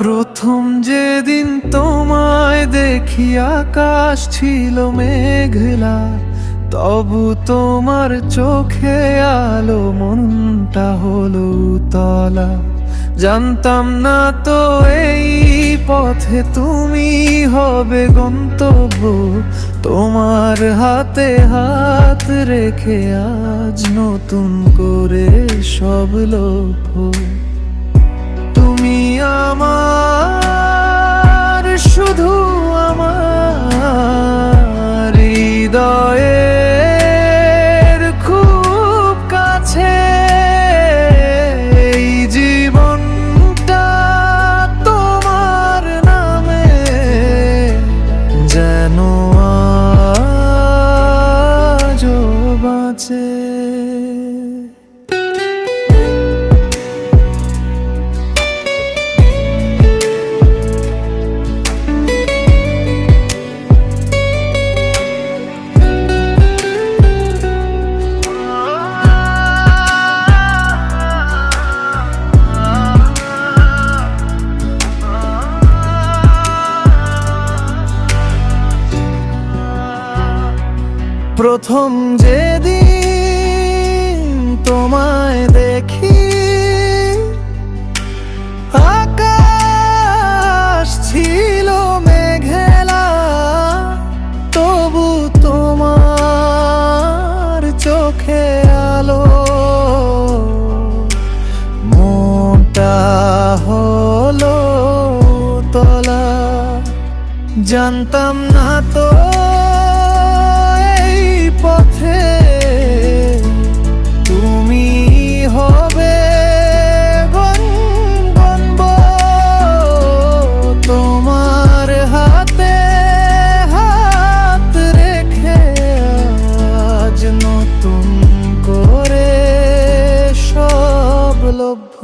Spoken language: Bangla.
প্রথম যেদিন তোমায় দেখি আকাশ ছিল মেঘলা, তবু তোমার চোখে আলো মনটা হলো তলা জানতাম না তো এই পথে তুমি হবে গন্তব্য, তোমার হাতে হাত রেখে আজ নতুন করে সব লক্ষ্য। তুমি আমার প্রথম যেদিন তোমায় দেখি। আকাশ ছিল মেঘেলা তবু তোমার চোখে আলো। মোটা হলো তলা জানতাম না অভ্য